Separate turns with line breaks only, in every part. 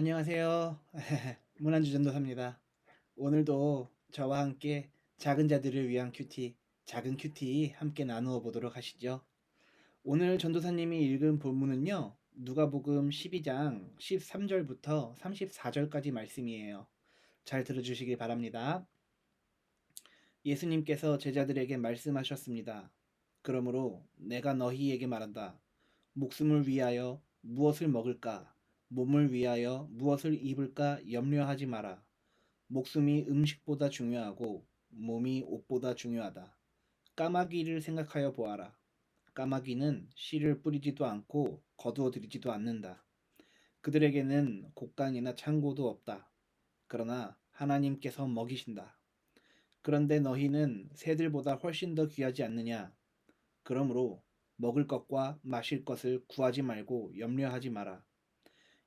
안녕하세요. 문안주 전도사입니다. 오늘도 저와 함께 작은 자들을 위한 큐티, 작은 큐티 함께 나누어 보도록 하시죠. 오늘 전도사님이 읽은 본문은요. 누가복음 12장 13절부터 34절까지 말씀이에요. 잘 들어주시길 바랍니다. 예수님께서 제자들에게 말씀하셨습니다. 그러므로 내가 너희에게 말한다. 목숨을 위하여 무엇을 먹을까? 몸을 위하여 무엇을 입을까 염려하지 마라. 목숨이 음식보다 중요하고 몸이 옷보다 중요하다. 까마귀를 생각하여 보아라. 까마귀는 씨를 뿌리지도 않고 거두어 들이지도 않는다. 그들에게는 곡간이나 창고도 없다. 그러나 하나님께서 먹이신다. 그런데 너희는 새들보다 훨씬 더 귀하지 않느냐? 그러므로 먹을 것과 마실 것을 구하지 말고 염려하지 마라.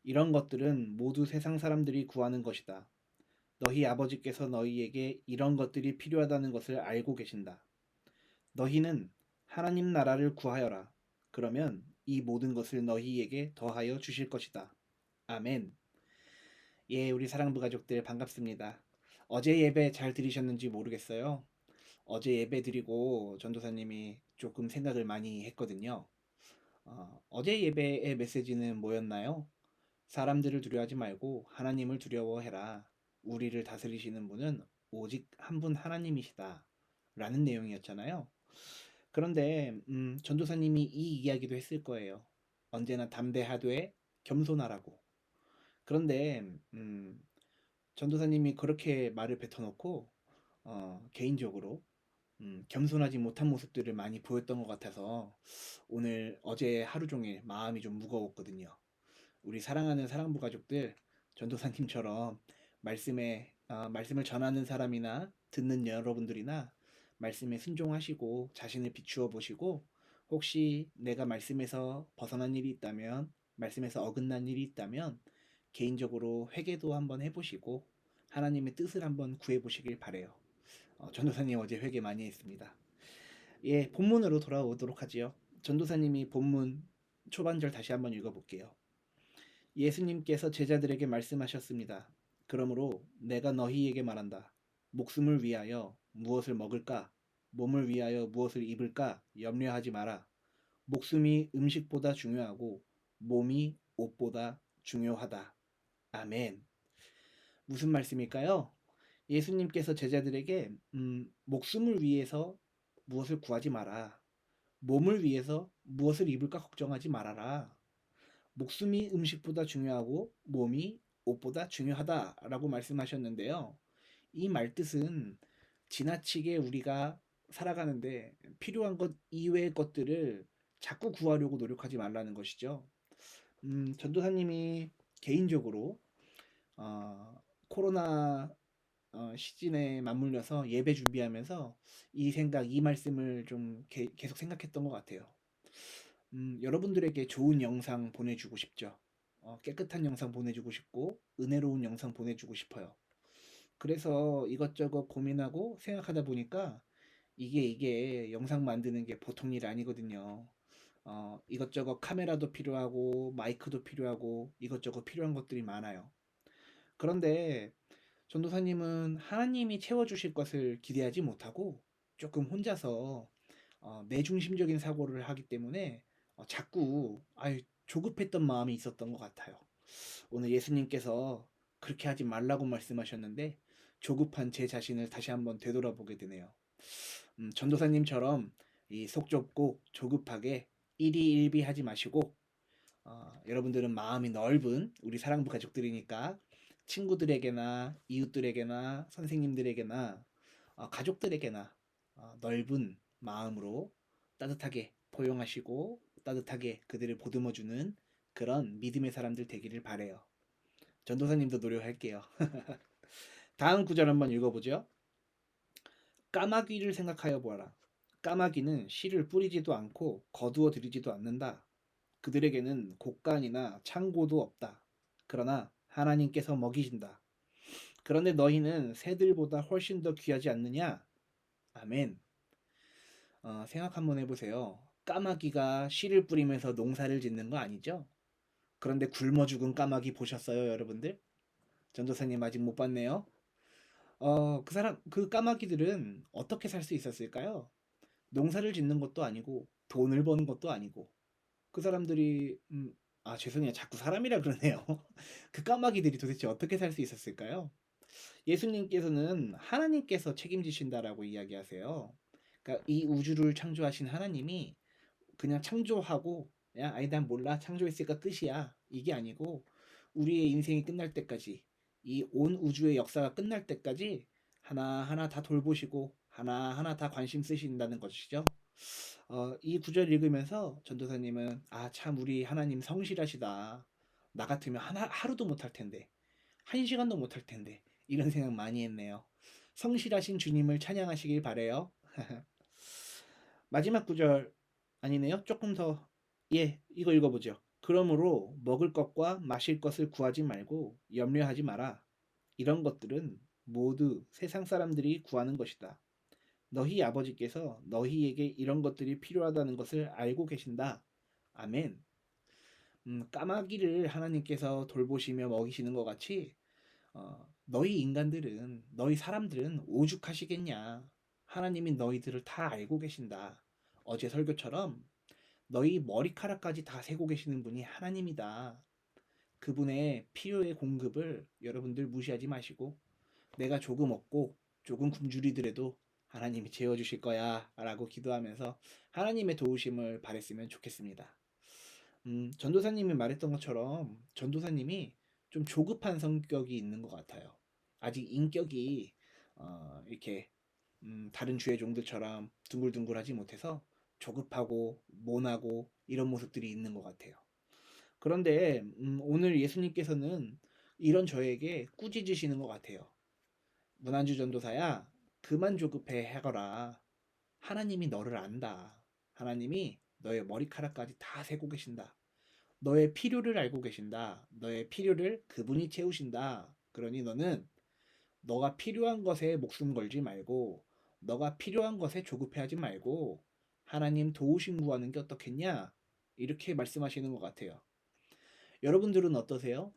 이런 것들은 모두 세상 사람들이 구하는 것이다. 너희 아버지께서 너희에게 이런 것들이 필요하다는 것을 알고 계신다. 너희는 하나님 나라를 구하여라. 그러면 이 모든 것을 너희에게 더하여 주실 것이다. 아멘. 예, 우리 사랑부 가족들 반갑습니다. 어제 예배 잘 들으셨는지 모르겠어요. 어제 예배 드리고 전도사님이 조금 생각을 많이 했거든요. 어, 어제 예배의 메시지는 뭐였나요? 사람들을 두려워하지 말고 하나님을 두려워해라. 우리를 다스리시는 분은 오직 한 분 하나님이시다. 라는 내용이었잖아요. 그런데 음, 전도사님이 이 이야기도 했을 거예요. 언제나 담대하되 겸손하라고. 그런데 음, 전도사님이 그렇게 말을 뱉어놓고 어, 개인적으로 음, 겸손하지 못한 모습들을 많이 보였던 것 같아서 오늘 어제 하루 종일 마음이 좀 무거웠거든요. 우리 사랑하는 사랑부 가족들 전도사님처럼 말씀에 어, 말씀을 전하는 사람이나 듣는 여러분들이나 말씀에 순종하시고 자신을 비추어 보시고 혹시 내가 말씀에서 벗어난 일이 있다면 말씀에서 어긋난 일이 있다면 개인적으로 회개도 한번 해보시고 하나님의 뜻을 한번 구해보시길 바래요. 어, 전도사님 어제 회개 많이 했습니다. 예, 본문으로 돌아오도록 하지요. 전도사님이 본문 초반절 다시 한번 읽어볼게요. 예수님께서 제자들에게 말씀하셨습니다. 그러므로 내가 너희에게 말한다. 목숨을 위하여 무엇을 먹을까? 몸을 위하여 무엇을 입을까? 염려하지 마라. 목숨이 음식보다 중요하고 몸이 옷보다 중요하다. 아멘. 무슨 말씀일까요? 예수님께서 제자들에게 음, 목숨을 위해서 무엇을 구하지 마라. 몸을 위해서 무엇을 입을까 걱정하지 말아라. 목숨이 음식보다 중요하고 몸이 옷보다 중요하다라고 말씀하셨는데요. 이 말뜻은 지나치게 우리가 살아가는데 필요한 것 이외의 것들을 자꾸 구하려고 노력하지 말라는 것이죠. 음, 전도사님이 개인적으로 어, 코로나 어, 시즌에 맞물려서 예배 준비하면서 이 생각, 이 말씀을 좀 게, 계속 생각했던 것 같아요. 음, 여러분들에게 좋은 영상 보내주고 싶죠. 어, 깨끗한 영상 보내주고 싶고 은혜로운 영상 보내주고 싶어요. 그래서 이것저것 고민하고 생각하다 보니까 이게 이게 영상 만드는 게 보통 일 아니거든요. 어, 이것저것 카메라도 필요하고 마이크도 필요하고 이것저것 필요한 것들이 많아요. 그런데 전도사님은 하나님이 채워주실 것을 기대하지 못하고 조금 혼자서 어, 내중심적인 사고를 하기 때문에 어, 자꾸 아유 조급했던 마음이 있었던 것 같아요. 오늘 예수님께서 그렇게 하지 말라고 말씀하셨는데 조급한 제 자신을 다시 한번 되돌아보게 되네요. 음, 전도사님처럼 이 속 좁고 조급하게 일희일비 하지 마시고 어, 여러분들은 마음이 넓은 우리 사랑부 가족들이니까 친구들에게나 이웃들에게나 선생님들에게나 어, 가족들에게나 어, 넓은 마음으로 따뜻하게 포용하시고 따뜻하게 그들을 보듬어주는 그런 믿음의 사람들 되기를 바래요. 전도사님도 노력할게요. 다음 구절 한번 읽어보죠. 까마귀를 생각하여 보아라. 까마귀는 씨를 뿌리지도 않고 거두어 들이지도 않는다. 그들에게는 곡간이나 창고도 없다. 그러나 하나님께서 먹이신다. 그런데 너희는 새들보다 훨씬 더 귀하지 않느냐? 아멘. 어, 생각 한번 해보세요. 까마귀가 씨를 뿌리면서 농사를 짓는 거 아니죠? 그런데 굶어 죽은 까마귀 보셨어요, 여러분들? 전도사님 아직 못 봤네요. 어, 그 사람, 그 까마귀들은 어떻게 살 수 있었을까요? 농사를 짓는 것도 아니고, 돈을 버는 것도 아니고, 그 사람들이, 음, 아, 죄송해요. 자꾸 사람이라 그러네요. 그 까마귀들이 도대체 어떻게 살 수 있었을까요? 예수님께서는 하나님께서 책임지신다라고 이야기하세요. 그러니까 이 우주를 창조하신 하나님이 그냥 창조하고, 야, 아니, 난 몰라. 창조했으니까 끝이야. 이게 아니고, 우리의 인생이 끝날 때까지, 이 온 우주의 역사가 끝날 때까지 하나하나 다 돌보시고, 하나하나 다 관심 쓰신다는 것이죠. 어, 이 구절 읽으면서 전도사님은, 아, 참, 우리 하나님 성실하시다. 나 같으면 하나, 하루도 못할 텐데, 한 시간도 못할 텐데, 이런 생각 많이 했네요. 성실하신 주님을 찬양하시길 바래요. 마지막 구절 아니네요. 조금 더, 예, 이거 읽어보죠. 그러므로 먹을 것과 마실 것을 구하지 말고 염려하지 마라. 이런 것들은 모두 세상 사람들이 구하는 것이다. 너희 아버지께서 너희에게 이런 것들이 필요하다는 것을 알고 계신다. 아멘. 음, 까마귀를 하나님께서 돌보시며 먹이시는 것 같이 어, 너희 인간들은 너희 사람들은 오죽하시겠냐. 하나님이 너희들을 다 알고 계신다. 어제 설교처럼 너희 머리카락까지 다 세고 계시는 분이 하나님이다. 그분의 필요의 공급을 여러분들 무시하지 마시고 내가 조금 얻고 조금 굶주리더라도 하나님이 채워주실 거야 라고 기도하면서 하나님의 도우심을 바랬으면 좋겠습니다. 음, 전도사님이 말했던 것처럼 전도사님이 좀 조급한 성격이 있는 것 같아요. 아직 인격이 어, 이렇게 음, 다른 주의 종들처럼 둥글둥글하지 못해서 조급하고 모나고 이런 모습들이 있는 것 같아요. 그런데 음, 오늘 예수님께서는 이런 저에게 꾸짖으시는 것 같아요. 문안주 전도사야, 그만 조급해 하거라. 하나님이 너를 안다. 하나님이 너의 머리카락까지 다 세고 계신다. 너의 필요를 알고 계신다. 너의 필요를 그분이 채우신다. 그러니 너는 너가 필요한 것에 목숨 걸지 말고 너가 필요한 것에 조급해하지 말고 하나님 도우심 구하는 게 어떻겠냐? 이렇게 말씀하시는 것 같아요. 여러분들은 어떠세요?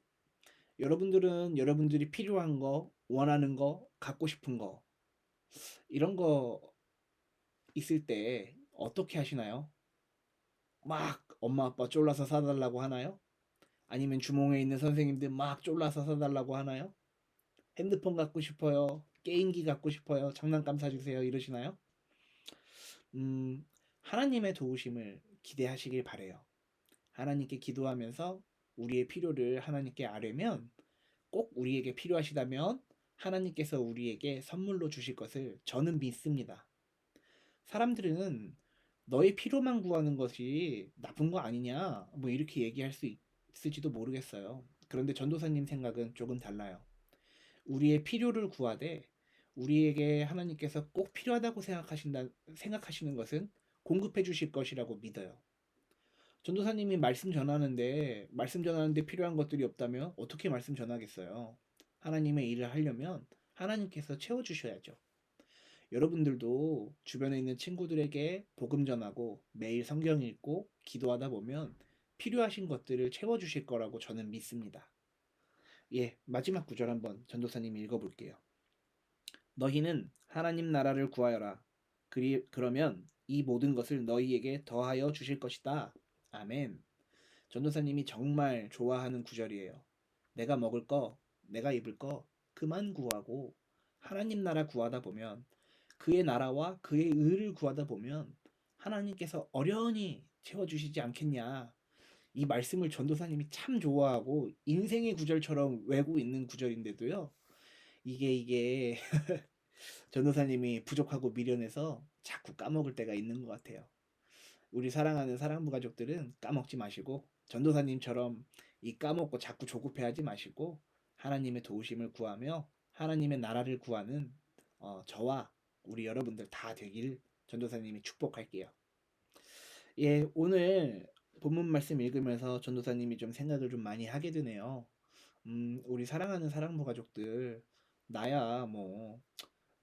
여러분들은 여러분들이 필요한 거, 원하는 거, 갖고 싶은 거, 이런 거 있을 때 어떻게 하시나요? 막 엄마 아빠 쫄라서 사달라고 하나요? 아니면 주몽에 있는 선생님들 막 쫄라서 사달라고 하나요? 핸드폰 갖고 싶어요. 게임기 갖고 싶어요. 장난감 사주세요. 이러시나요? 음, 하나님의 도우심을 기대하시길 바래요. 하나님께 기도하면서 우리의 필요를 하나님께 아뢰면 꼭 우리에게 필요하시다면 하나님께서 우리에게 선물로 주실 것을 저는 믿습니다. 사람들은 너의 필요만 구하는 것이 나쁜 거 아니냐, 뭐 이렇게 얘기할 수 있을지도 모르겠어요. 그런데 전도사님 생각은 조금 달라요. 우리의 필요를 구하되 우리에게 하나님께서 꼭 필요하다고 생각하신다, 생각하시는 것은 공급해 주실 것이라고 믿어요. 전도사님이 말씀 전하는데, 말씀 전하는데 필요한 것들이 없다면 어떻게 말씀 전하겠어요? 하나님의 일을 하려면 하나님께서 채워 주셔야죠. 여러분들도 주변에 있는 친구들에게 복음 전하고 매일 성경 읽고 기도하다 보면 필요하신 것들을 채워 주실 거라고 저는 믿습니다. 예, 마지막 구절 한번 전도사님 읽어 볼게요. 너희는 하나님 나라를 구하여라. 그리, 그러면 이 모든 것을 너희에게 더하여 주실 것이다. 아멘. 전도사님이 정말 좋아하는 구절이에요. 내가 먹을 거, 내가 입을 거 그만 구하고 하나님 나라 구하다 보면 그의 나라와 그의 의를 구하다 보면 하나님께서 어련히 채워주시지 않겠냐. 이 말씀을 전도사님이 참 좋아하고 인생의 구절처럼 외고 있는 구절인데도요. 이게 이게 전도사님이 부족하고 미련해서 자꾸 까먹을 때가 있는 것 같아요. 우리 사랑하는 사랑부 가족들은 까먹지 마시고 전도사님처럼 이 까먹고 자꾸 조급해하지 마시고 하나님의 도우심을 구하며 하나님의 나라를 구하는 어, 저와 우리 여러분들 다 되길 전도사님이 축복할게요. 예, 오늘 본문 말씀 읽으면서 전도사님이 좀 생각을 좀 많이 하게 되네요. 음, 우리 사랑하는 사랑부 가족들, 나야 뭐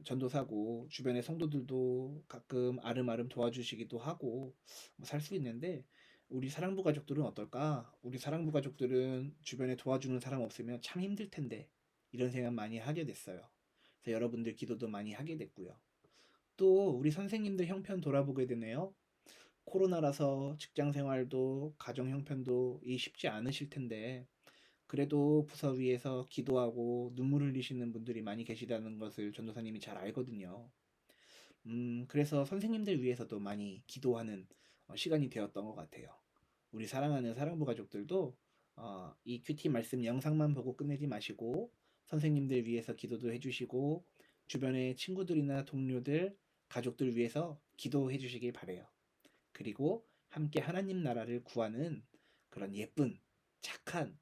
전도사고 주변의 성도들도 가끔 아름아름 도와주시기도 하고 뭐 살 수 있는데 우리 사랑부 가족들은 어떨까? 우리 사랑부 가족들은 주변에 도와주는 사람 없으면 참 힘들 텐데 이런 생각 많이 하게 됐어요. 그래서 여러분들 기도도 많이 하게 됐고요. 또 우리 선생님들 형편 돌아보게 되네요. 코로나라서 직장 생활도 가정 형편도 이 쉽지 않으실 텐데 그래도 부서 위에서 기도하고 눈물 흘리시는 분들이 많이 계시다는 것을 전도사님이 잘 알거든요. 음, 그래서 선생님들 위해서도 많이 기도하는 어, 시간이 되었던 것 같아요. 우리 사랑하는 사랑부 가족들도 어, 이 큐티 말씀 영상만 보고 끝내지 마시고 선생님들 위해서 기도도 해주시고 주변의 친구들이나 동료들, 가족들 위해서 기도해 주시길 바래요. 그리고 함께 하나님 나라를 구하는 그런 예쁜, 착한,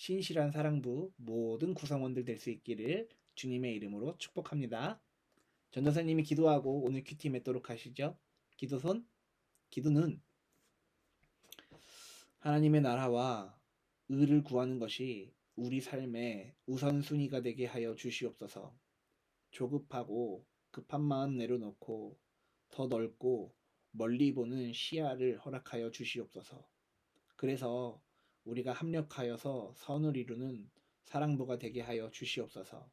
신실한 사랑부 모든 구성원들 될 수 있기를 주님의 이름으로 축복합니다. 전도사님이 기도하고 오늘 큐티 맺도록 하시죠. 기도손, 기도는 하나님의 나라와 의를 구하는 것이 우리 삶의 우선순위가 되게 하여 주시옵소서. 조급하고 급한 마음 내려놓고 더 넓고 멀리 보는 시야를 허락하여 주시옵소서. 그래서 우리가 합력하여서 선을 이루는 사랑부가 되게 하여 주시옵소서.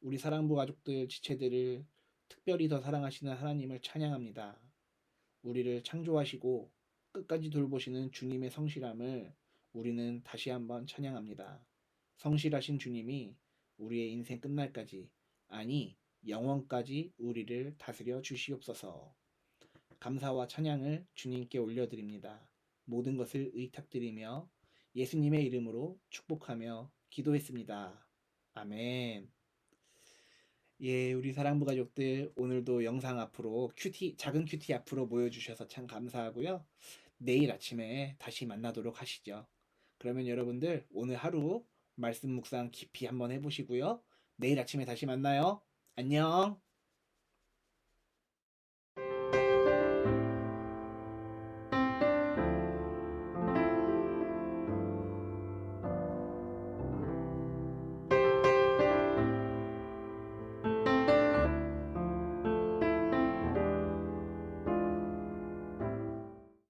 우리 사랑부 가족들 지체들을 특별히 더 사랑하시는 하나님을 찬양합니다. 우리를 창조하시고 끝까지 돌보시는 주님의 성실함을 우리는 다시 한번 찬양합니다. 성실하신 주님이 우리의 인생 끝날까지 아니 영원까지 우리를 다스려 주시옵소서. 감사와 찬양을 주님께 올려드립니다. 모든 것을 의탁드리며 예수님의 이름으로 축복하며 기도했습니다. 아멘. 예, 우리 사랑부 가족들 오늘도 영상 앞으로 큐티 작은 큐티 앞으로 모여 주셔서 참 감사하고요. 내일 아침에 다시 만나도록 하시죠. 그러면 여러분들 오늘 하루 말씀 묵상 깊이 한번 해 보시고요. 내일 아침에 다시 만나요. 안녕.